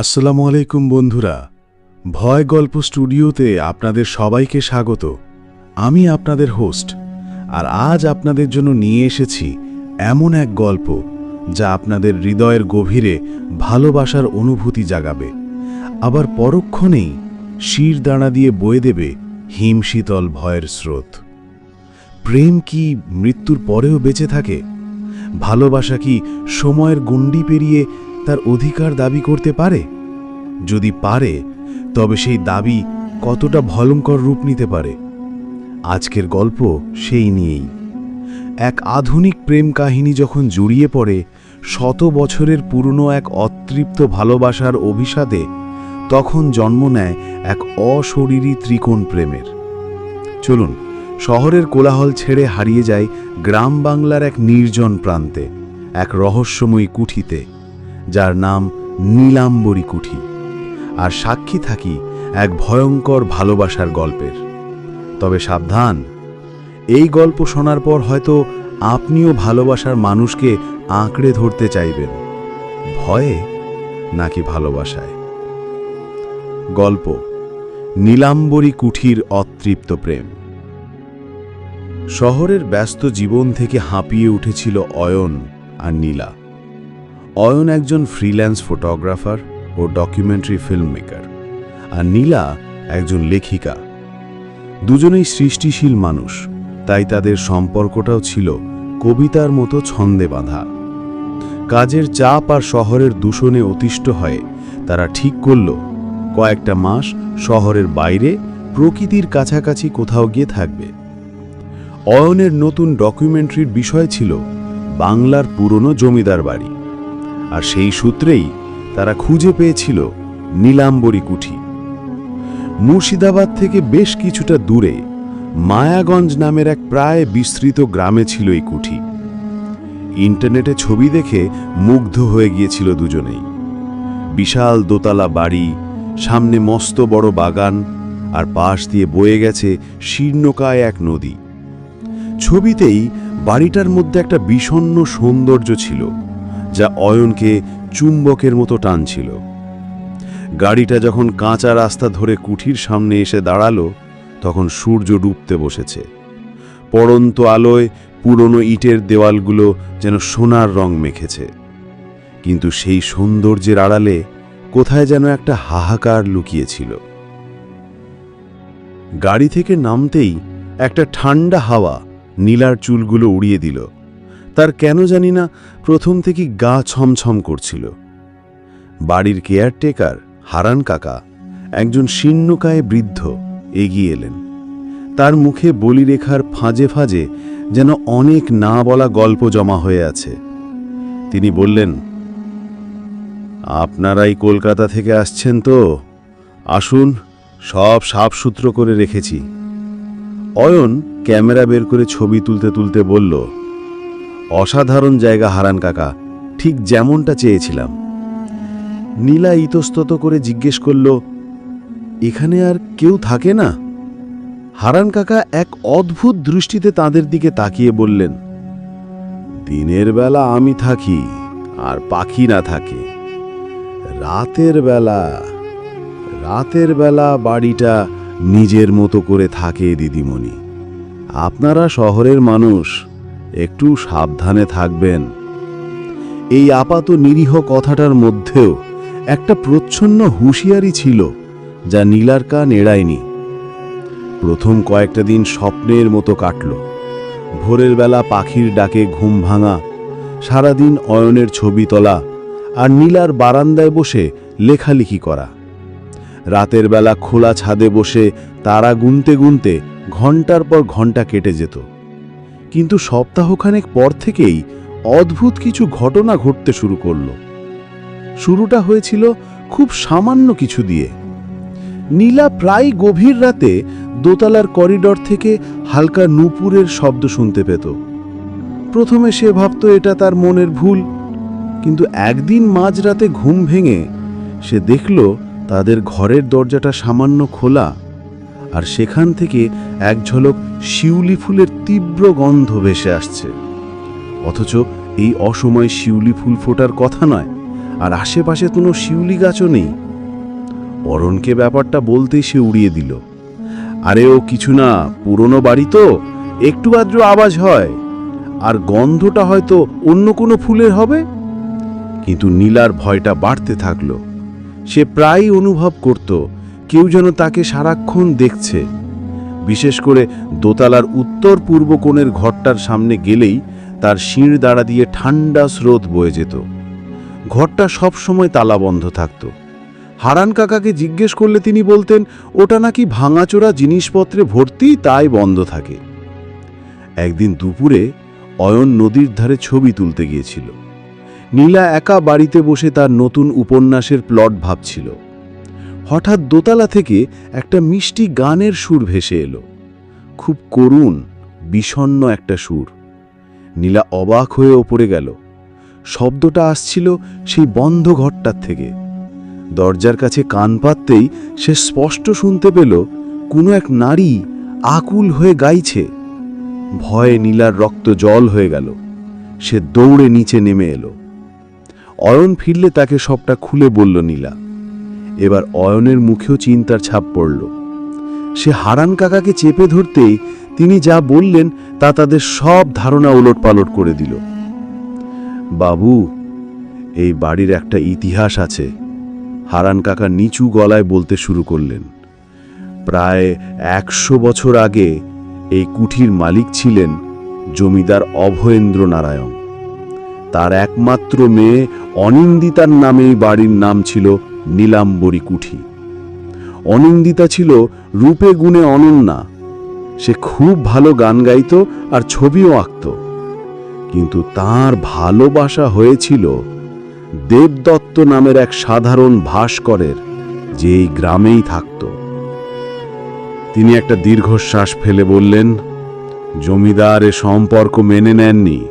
আসসালামু আলাইকুম বন্ধুরা, ভয় গল্প স্টুডিওতে আপনাদের সবাইকে স্বাগত। আমি আপনাদের হোস্ট, আর আজ আপনাদের জন্য নিয়ে এসেছি এমন এক গল্প যা আপনাদের হৃদয়ের গভীরে ভালোবাসার অনুভূতি জাগাবে। আবার পরক্ষণেই শির দাঁড়া দিয়ে বয়ে দেবে হিমশীতল ভয়ের স্রোত। প্রেম কি মৃত্যুর পরেও বেঁচে থাকে? ভালোবাসা কি সময়ের গণ্ডি পেরিয়ে তার অধিকার দাবি করতে পারে? যদি পারে, তবে সেই দাবি কতটা ভয়ঙ্কর রূপ নিতে পারে? আজকের গল্প সেই নিয়েই। এক আধুনিক প্রেম কাহিনী যখন জড়িয়ে পড়ে, শত বছরের পুরনো এক অতৃপ্ত ভালোবাসার অভিষাদে তখন জন্ম নেয় এক অশরীরী ত্রিকোণ প্রেমের। চলুন, শহরের কোলাহল ছেড়ে হারিয়ে যায় গ্রাম বাংলার এক নির্জন প্রান্তে, এক রহস্যময়ী কুঠিতে। যার নাম নীলাম্বরী কুঠি। আর সাক্ষী থাকি এক ভয়ঙ্কর ভালোবাসার গল্পের। তবে সাবধান, এই গল্প শোনার পর হয়তো আপনিও ভালোবাসার মানুষকে আঁকড়ে ধরতে চাইবেন। ভয়ে নাকি ভালোবাসায়? গল্প, নীলাম্বরী কুঠির অতৃপ্ত প্রেম। শহরের ব্যস্ত জীবন থেকে হাঁপিয়ে উঠেছিল অয়ন আর নীলা। অয়ন একজন ফ্রিল্যান্স ফটোগ্রাফার ও ডকুমেন্টারি ফিল্ম মেকার আর নীলা একজন লেখিকা। দুজনেই সৃষ্টিশীল মানুষ, তাই তাদের সম্পর্কটাও ছিল কবিতার মতো ছন্দে বাঁধা। কাজের চাপ আর শহরের দূষণে অতিষ্ঠ হয়ে তারা ঠিক করল, কয়েকটা মাস শহরের বাইরে প্রকৃতির কাছাকাছি কোথাও গিয়ে থাকবে। অয়নের নতুন ডকুমেন্টারির বিষয় ছিল বাংলার পুরনো জমিদার বাড়ি। আর সেই সূত্রেই তারা খুঁজে পেয়েছিল নীলাম্বরী কুঠি। মুর্শিদাবাদ থেকে বেশ কিছুটা দূরে মায়াগঞ্জ নামের এক প্রায় বিস্তৃত গ্রামে ছিল এই কুঠি। ইন্টারনেটে ছবি দেখে মুগ্ধ হয়ে গিয়েছিল দুজনেই। বিশাল দোতলা বাড়ি, সামনে মস্ত বড় বাগান, আর পাশ দিয়ে বয়ে গেছে শীর্ণকায় এক নদী। ছবিতেই বাড়িটার মধ্যে একটা বিষণ্ণ সৌন্দর্য ছিল। যা অয়নকে চুম্বকের মতো টানছিল। গাড়িটা যখন কাঁচা রাস্তা ধরে কুঠির সামনে এসে দাঁড়াল, তখন সূর্য ডুবতে বসেছে। পড়ন্ত আলোয় পুরনো ইটের দেওয়ালগুলো যেন সোনার রং মেখেছে। কিন্তু সেই সৌন্দর্যের আড়ালে কোথায় যেন একটা হাহাকার লুকিয়েছিল। গাড়ি থেকে নামতেই একটা ঠান্ডা হাওয়া নীলার চুলগুলো উড়িয়ে দিল। তার কেন জানি না প্রথম থেকে গা ছমছম করছিল। বাড়ির কেয়ারটেকার হারান কাকা একজন শীর্ণকায় বৃদ্ধ এগিয়ে এলেন। তার মুখে বলিরেখার ফাঁজে ফাঁজে যেন অনেক না বলা গল্প জমা হয়ে আছে। তিনি বললেন, আপনারাই কলকাতা থেকে আসছেন তো? আসুন, সব সাফসূত্র করে রেখেছি। অয়ন ক্যামেরা বের করে ছবি তুলতে তুলতে বলল অসাধারণ জায়গা হারান কাকা, ঠিক যেমনটা চেয়েছিলাম। নীলা ইতস্তত করে জিজ্ঞেস করল, এখানে আর কেউ থাকে না? হারান কাকা এক অদ্ভুত দৃষ্টিতে তাদের দিকে তাকিয়ে বললেন, দিনের বেলা আমি থাকি, আর পাখি না থাকে। রাতের বেলা রাতের বেলা বাড়িটা নিজের মতো করে থাকে দিদিমণি। আপনারা শহরের মানুষ একটু সাবধানে থাকবেন। এই আপাত নিরীহ কথাটার মধ্যেও একটা প্রচ্ছন্ন হুঁশিয়ারি ছিল যা নীলার কান এড়ায়নি। প্রথম কয়েকটা দিন স্বপ্নের মতো কাটল। ভোরের বেলা পাখির ডাকে ঘুম ভাঙা, সারাদিন অয়নের ছবি তোলা আর নীলার বারান্দায় বসে লেখালেখি করা। রাতের বেলা খোলা ছাদে বসে তারা গুনতে গুনতে ঘণ্টার পর ঘণ্টা কেটে যেত। কিন্তু সপ্তাহখানেক পর থেকেই অদ্ভুত কিছু ঘটনা ঘটতে শুরু করল। শুরুটা হয়েছিল খুব সামান্য কিছু দিয়ে। নীলা প্রায় গভীর রাতে দোতলার করিডর থেকে হালকা নূপুরের শব্দ শুনতে পেত। প্রথমে সে ভাবত এটা তার মনের ভুল, কিন্তু একদিন মাঝরাতে ঘুম ভেঙে সে দেখল তাদের ঘরের দরজাটা সামান্য খোলা। আর সেখান থেকে এক ঝলক শিউলি ফুলের তীব্র গন্ধ ভেসে আসছে। অথচ এই অসময় শিউলি ফুল ফোটার কথা নয়, আর আশেপাশে কোনো শিউলি গাছও নেই। অরণকে ব্যাপারটা বলতেই সে উড়িয়ে দিল। আরে ও কিছু না, পুরনো বাড়ি তো, একটু আদ্র আওয়াজ হয়, আর গন্ধটা হয়তো অন্য কোনো ফুলের হবে? কিন্তু নীলার ভয়টা বাড়তে থাকল। সে প্রায়ই অনুভব করত কেউ যেন তাকে সারাক্ষণ দেখছে। বিশেষ করে দোতলার উত্তর পূর্ব কোণের ঘরটার সামনে গেলেই তার শিঁড় দাঁড়া দিয়ে ঠান্ডা স্রোত বয়ে যেত। ঘরটা সব সময় তালাবন্ধ থাকত। হারান কাকাকে জিজ্ঞেস করলে তিনি বলতেন, ওটা নাকি ভাঙাচোরা জিনিসপত্রে ভর্তি, তাই বন্ধ থাকে। একদিন দুপুরে অয়ন নদীর ধারে ছবি তুলতে গিয়েছিল। নীলা একা বাড়িতে বসে তার নতুন উপন্যাসের প্লট ভাবছিল। হঠাৎ দোতলা থেকে একটা মিষ্টি গানের সুর ভেসে এলো। খুব করুণ, বিষণ্ণ একটা সুর। নীলা অবাক হয়ে ওপরে গেল। শব্দটা আসছিল সেই বন্ধ ঘরটার থেকে। দরজার কাছে কান পাততেই সে স্পষ্ট শুনতে পেল, কোনো এক নারী আকুল হয়ে গাইছে। ভয়ে নীলার রক্ত জল হয়ে গেল। সে দৌড়ে নিচে নেমে এলো। অয়ন ফিরলে তাকে সবটা খুলে বলল নীলা এবার অয়নের মুখেও চিন্তার ছাপ পড়ল। সে হারান কাকাকে চেপে ধরতেই তিনি যা বললেন তা তাদের সব ধারণা ওলট পালট করে দিল। বাবু, এই বাড়ির একটা ইতিহাস আছে, হারান কাকা নিচু গলায় বলতে শুরু করলেন। প্রায় একশো বছর আগে এই কুঠির মালিক ছিলেন জমিদার অভয়েন্দ্র নারায়ণ তার একমাত্র মেয়ে অনিন্দিতার নামেই বাড়ির নাম ছিল নীলাম্বরী কুঠি। অনিন্দিতা ছিল রূপে গুণে অনন্যা। সে খুব ভালো গান গাইত আর ছবিও আঁকত। কিন্তু তার ভালোবাসা হয়েছিল দেবদত্ত নামের এক সাধারণ ভাস্করের, যে এই গ্রামেই থাকত। তিনি একটা দীর্ঘশ্বাস ফেলে বললেন জমিদার এ সম্পর্ক মেনে নেননি।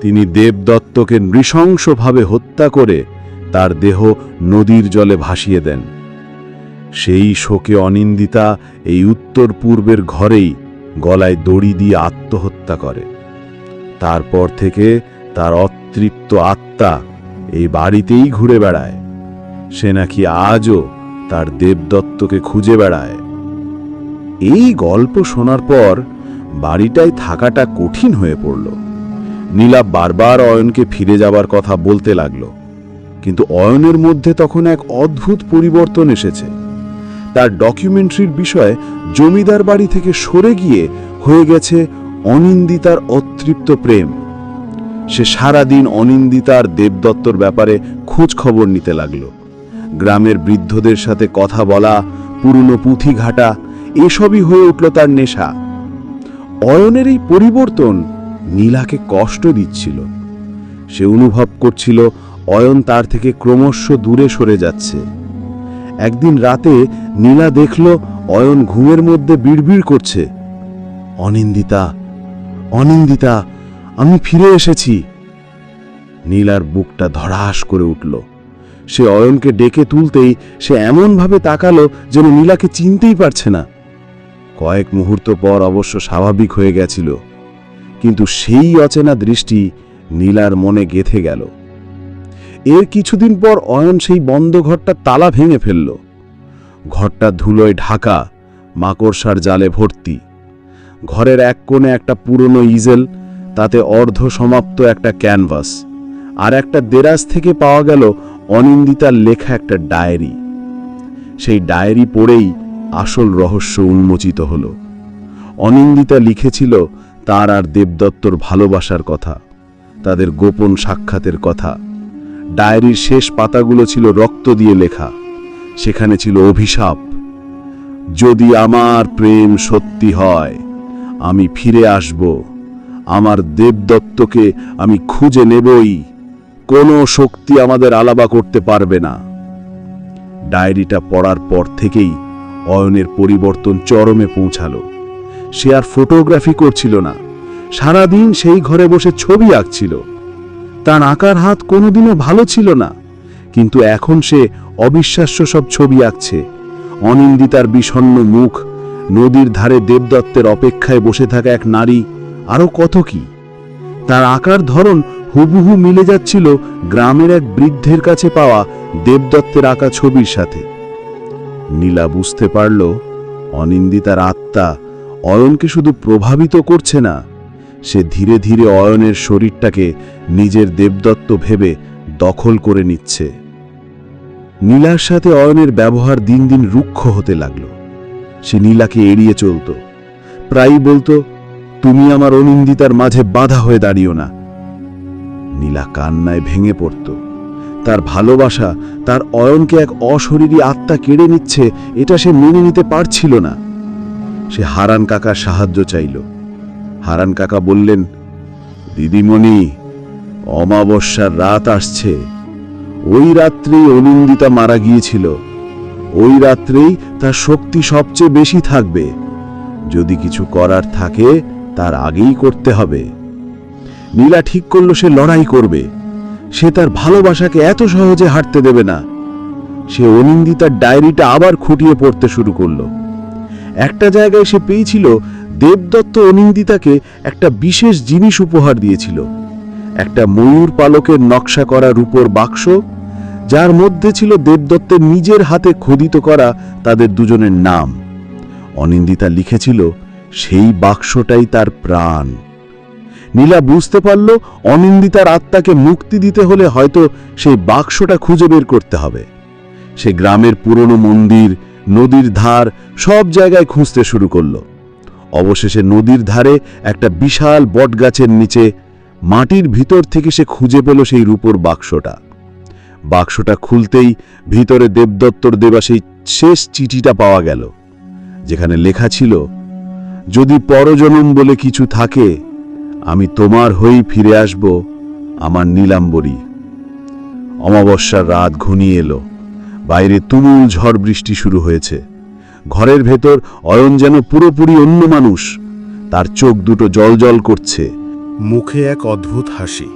তিনি দেবদত্তকে নৃশংসভাবে হত্যা করে তার দেহ নদীর জলে ভাসিয়ে দেন। সেই শোকে অনিন্দিতা এই উত্তর পূর্বের ঘরেই গলায় দড়ি দিয়ে আত্মহত্যা করে। তারপর থেকে তার অতৃপ্ত আত্মা এই বাড়িতেই ঘুরে বেড়ায়। সে নাকি আজও তার দেবদত্তকে খুঁজে বেড়ায়। এই গল্প শোনার পর বাড়িটায় থাকাটা কঠিন হয়ে পড়ল। নীলা বারবার অয়নকে ফিরে যাবার কথা বলতে লাগল। কিন্তু অয়নের মধ্যে তখন এক অদ্ভুত পরিবর্তন এসেছে। তার ডকুমেন্টারির বিষয়ে জমিদার বাড়ি থেকে সরে গিয়ে হয়ে গেছে অনিন্দিতার অতৃপ্ত প্রেম। সে সারাদিন অনিন্দিতার দেবদত্তর ব্যাপারে খোঁজ খবর নিতে লাগল। গ্রামের বৃদ্ধদের সাথে কথা বলা, পুরনো পুঁথি ঘাটা, এসবই হয়ে উঠল তার নেশা। অয়নের এই পরিবর্তন নীলাকে কষ্ট দিচ্ছিল। সে অনুভব করছিল অয়ন তার থেকে ক্রমশ দূরে সরে যাচ্ছে। একদিন রাতে নীলা দেখল অয়ন ঘুমের মধ্যে বিড়বিড় করছে। অনিন্দিতা অনিন্দিতা, আমি ফিরে এসেছি। নীলার বুকটা ধড়াস করে উঠল। সে অয়নকে ডেকে তুলতেই সে এমনভাবে তাকালো যেন নীলাকে চিনতেই পারছে না। কয়েক মুহূর্ত পর অবশ্য স্বাভাবিক হয়ে গেছিল। কিন্তু সেই অচেনা দৃষ্টি নীলার মনে গেথে গেল। এর কিছুদিন পর অয়ন সেই বন্ধ ঘরটা তালা ভেঙে ফেলল। ঘরটা ধুলোয় ঢাকা, মাকড়সার জালে ভর্তি। ঘরের এক কোণে একটা পুরনো ইজেল, তাতে অর্ধ সমাপ্ত একটা ক্যানভাস। আর একটা দেরাজ থেকে পাওয়া গেল অনিন্দিতার লেখা একটা ডায়েরি। সেই ডায়েরি পড়েই আসল রহস্য উন্মোচিত হল। অনিন্দিতা লিখেছিল তার আর দেবদত্তর ভালোবাসার কথা, তাদের গোপন সাক্ষাতের কথা। ডায়েরির শেষ পাতাগুলো ছিল রক্ত দিয়ে লেখা। সেখানে ছিল অভিশাপ। যদি আমার প্রেম সত্যি হয়, আমি ফিরে আসব। আমার দেবদত্তকে আমি খুঁজে নেবই। কোনো শক্তি আমাদের আলাবা করতে পারবে না। ডায়েরিটা পড়ার পর থেকেই অয়নের পরিবর্তন চরমে পৌঁছালো। সে আর ফটোগ্রাফি করছিল না। সারাদিন সেই ঘরে বসে ছবি আঁকছিল। তার আঁকার হাত কোনোদিনও ভালো ছিল না, কিন্তু এখন সে অবিশ্বাস্য সব ছবি আঁকছে। অনিন্দিতার বিষণ্ণ মুখ, নদীর ধারে দেবদত্তের অপেক্ষায় বসে থাকা এক নারী, আরও কত কি? তার আকার ধরন হুবহু মিলে যাচ্ছিল গ্রামের এক বৃদ্ধের কাছে পাওয়া দেবদত্তের আঁকা ছবির সাথে। নীলা বুঝতে পারল, অনিন্দিতার আত্মা অয়নকে শুধু প্রভাবিত করছে না। সে ধীরে ধীরে অয়নের শরীরটাকে নিজের দেবদত্ত ভেবে দখল করে নিচ্ছে। নীলার সাথে অয়নের ব্যবহার দিন দিন রুক্ষ হতে লাগল। সে নীলাকে এড়িয়ে চলত। প্রায়ই বলতো, তুমি আমার অনিন্দিতার মাঝে বাধা হয়ে দাঁড়িও না। নীলা কান্নায় ভেঙে পড়ত। তার ভালোবাসা, তার অয়নকে এক অশরীরী আত্মা কেড়ে নিচ্ছে, এটা সে মেনে নিতে পারছিল না। সে হারান কাকার সাহায্য চাইল। হারান কাকা বললেন, দিদিমণি, অমাবস্যার রাত আসছে। ওই রাত্রেই অনিন্দিতা মারা গিয়েছিল। ওই রাত্রেই তার শক্তি সবচেয়ে বেশি থাকবে। যদি কিছু করার থাকে, তার আগেই করতে হবে। নীলা ঠিক করল সে লড়াই করবে। সে তার ভালোবাসাকে এত সহজে হাঁটতে দেবে না। সে অনিন্দিতার ডায়েরিটা আবার খুঁটিয়ে পড়তে শুরু করল। একটা জায়গায় সে পেয়েছিল দেবদত্ত অনিন্দিতাকে একটা বিশেষ জিনিস উপহার দিয়েছিল। একটা ময়ূর পালকের নকশা করা রূপোর বাক্স, যার মধ্যে ছিল দেবদত্তের নিজের হাতে খোদিত করা তাদের দুজনের নাম। অনিন্দিতা লিখেছিল, সেই বাক্সটাই তার প্রাণ। নীলা বুঝতে পারল, অনিন্দিতার আত্মাকে মুক্তি দিতে হলে হয়তো সেই বাক্সটা খুঁজে বের করতে হবে। সে গ্রামের পুরনো মন্দির, নদীর ধার সব জায়গায় খুঁজতে শুরু করল। অবশেষে নদীর ধারে একটা বিশাল বটগাছের নিচে মাটির ভিতর থেকে সে খুঁজে পেল সেই রূপোর বাক্সটা। বাক্সটা খুলতেই ভিতরে দেবদত্তর দেবা সেই শেষ চিঠিটা পাওয়া গেল, যেখানে লেখা ছিল, যদি পরজনম বলে কিছু থাকে, আমি তোমার হয়েই ফিরে আসব, আমার নীলাম্বরী। অমাবস্যার রাত ঘনিয়ে এলো, বাইরে তুমুল ঝড় বৃষ্টি শুরু হয়েছে। ঘরের ভেতর অয়ন যেন পুরোপুরি অন্য মানুষ। তার চোখ দুটো জলজল করছে। মুখে এক অদ্ভুত হাসি।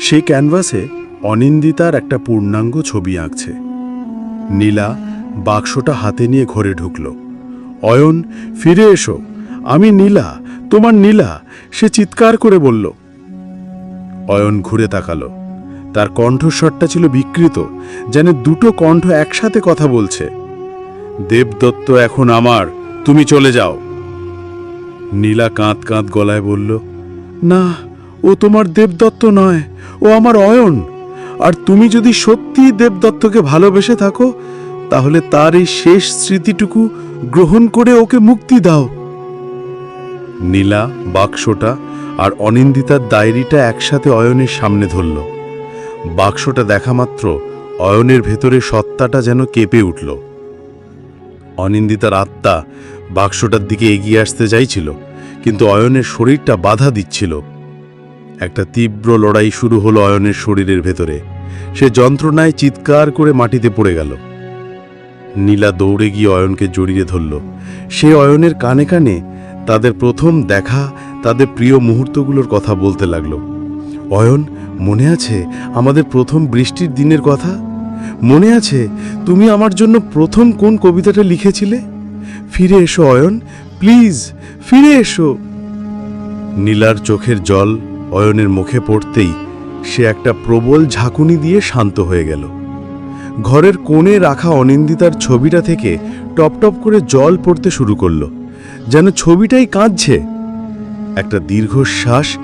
সেই ক্যানভাসে অনিন্দিতার একটা পূর্ণাঙ্গ ছবি আঁকছে। নীলা বাক্সটা হাতে নিয়ে ঘরে ঢুকল। অয়ন, ফিরে এসো। আমি নীলা, তোমার নীলা, সে চিৎকার করে বলল। অয়ন ঘুরে তাকালো। তার কণ্ঠস্বরটা ছিল বিকৃত, যেন দুটো কণ্ঠ একসাথে কথা বলছে। দেবদত্ত এখন আমার, তুমি চলে যাও। নীলা কাঁত কাঁত গলায় বলল, না, ও তোমার দেবদত্ত নয়, ও আমার অয়ন। আর তুমি যদি সত্যিই দেবদত্তকে ভালোবেসে থাকো, তাহলে তার এই শেষ স্মৃতিটুকু গ্রহণ করে ওকে মুক্তি দাও। নীলা বাক্সটা আর অনিন্দিতার ডায়েরিটা একসাথে অয়নের সামনে ধরল। বাক্সটা দেখা মাত্র অয়নের ভেতরে সত্তাটা যেন কেঁপে উঠল। অনিন্দিতার আত্মা বাক্সটার দিকে এগিয়ে আসতে চাইছিল, কিন্তু অয়নের শরীরটা বাধা দিচ্ছিল। একটা তীব্র লড়াই শুরু হলো অয়নের শরীরের ভেতরে। সে যন্ত্রণায় চিৎকার করে মাটিতে পড়ে গেল। নীলা দৌড়ে গিয়ে অয়নকে জড়িয়ে ধরল। সে অয়নের কানে কানে তাদের প্রথম দেখা, তাদের প্রিয় মুহূর্তগুলোর কথা বলতে লাগল। অয়ন, মনে আছে আমাদের প্রথম বৃষ্টির দিনের কথা? মনে আছে তুমি আমার জন্য প্রথম কোন কবিতাটা লিখেছিলে? ফিরে এসো অয়ন, প্লিজ, ফিরে এসো। নীলার চোখের জল অয়নের মুখে পড়তেই সে একটা প্রবল ঝাঁকুনি দিয়ে শান্ত হয়ে গেল। ঘরের কোণে রাখা অনিন্দিতার ছবিটা থেকে টপ টপ করে জল পড়তে শুরু করল, যেন ছবিটাই কাঁদছে। একটা দীর্ঘশ্বাস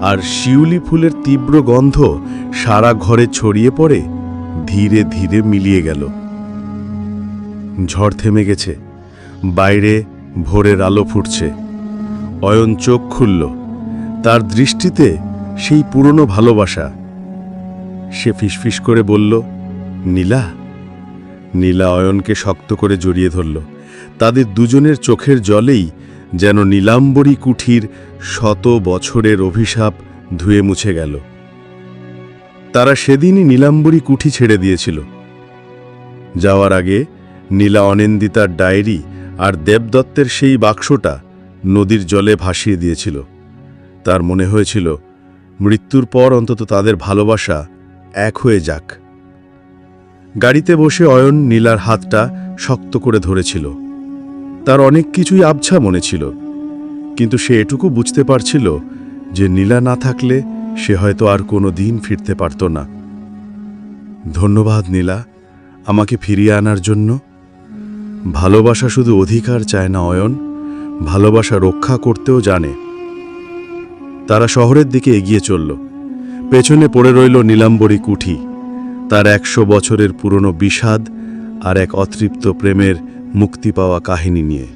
আর শিউলি ফুলের তীব্র গন্ধ সারা ঘরে ছড়িয়ে পড়ে ধীরে ধীরে মিলিয়ে গেল। ঝড় থেমে গেছে। বাইরে ভোরের আলো ফুটছে। অয়ন চোখ খুলল। তার দৃষ্টিতে সেই পুরনো ভালোবাসা। সে ফিসফিস করে বলল, নীলা। নীলা অয়নকে শক্ত করে জড়িয়ে ধরল। তাদের দুজনের চোখের জলেই যেন নীলাম্বরী কুঠির শত বছরের অভিশাপ ধুয়ে মুছে গেল। তারা সেদিনই নীলাম্বরী কুঠি ছেড়ে দিয়েছিল। যাওয়ার আগে নীলা অনিন্দিতার ডায়েরি আর দেবদত্তের সেই বাক্সটা নদীর জলে ভাসিয়ে দিয়েছিল। তার মনে হয়েছিল, মৃত্যুর পর অন্তত তাদের ভালোবাসা এক হয়ে যাক। গাড়িতে বসে অয়ন নীলার হাতটা শক্ত করে ধরেছিল। তার অনেক কিছুই আবছা মনে ছিল, কিন্তু সে এটুকু বুঝতে পারছিল যে নীলা না থাকলে সে হয়তো আর কোনো দিন ফিরতে পারত না। ধন্যবাদ, নীলা। আমাকে ফিরিয়ে আনার জন্য। ভালোবাসা শুধু অধিকার চায় না অয়ন, ভালোবাসা রক্ষা করতেও জানে। তারা শহরের দিকে এগিয়ে চলল। পেছনে পড়ে রইল নীলাম্বরী কুঠি। তার একশো বছরের পুরনো বিষাদ আর এক অতৃপ্ত প্রেমের মুক্তি পাওয়া কাহিনী নিয়ে।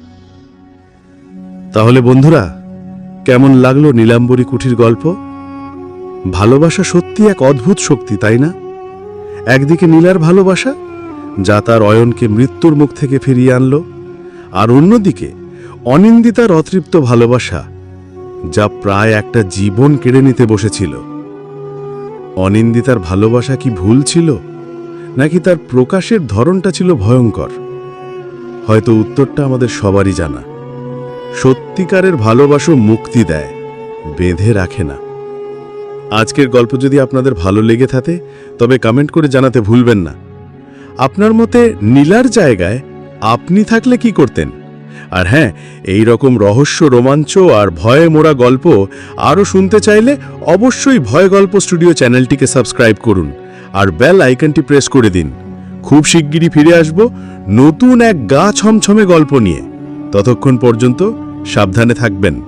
তাহলে বন্ধুরা, কেমন লাগল নীলাম্বরী কুঠির গল্প? ভালোবাসা সত্যি এক অদ্ভুত শক্তি, তাই না? একদিকে নীলার ভালোবাসা, যা তার অয়নকে মৃত্যুর মুখ থেকে ফিরিয়ে আনল, আর অন্যদিকে অনিন্দিতার অতৃপ্ত ভালোবাসা, যা প্রায় একটা জীবন কেড়ে নিতে বসেছিল। অনিন্দিতার ভালোবাসা কি ভুল ছিল? নাকি তার প্রকাশের ধরনটা ছিল ভয়ঙ্কর? হয়তো উত্তরটা আমাদের সবারই জানা। সত্যিকারের ভালোবাসো মুক্তি দেয়, বেঁধে রাখে না। আজকের গল্প যদি আপনাদের ভালো লেগে থাকে, তবে কমেন্ট করে জানাতে ভুলবেন না। আপনার মতে নীলার জায়গায় আপনি থাকলে কি করতেন? আর হ্যাঁ এই রকম রহস্য, রোমাঞ্চ আর ভয়ে মোড়া গল্প আরও শুনতে চাইলে অবশ্যই ভয় গল্প স্টুডিও চ্যানেলটিকে সাবস্ক্রাইব করুন আর বেল আইকনটি প্রেস করে দিন। খুব শিগগিরই ফিরে আসব নতুন এক গা ছমছমে গল্প নিয়ে। ততক্ষণ পর্যন্ত সাবধানে থাকবেন।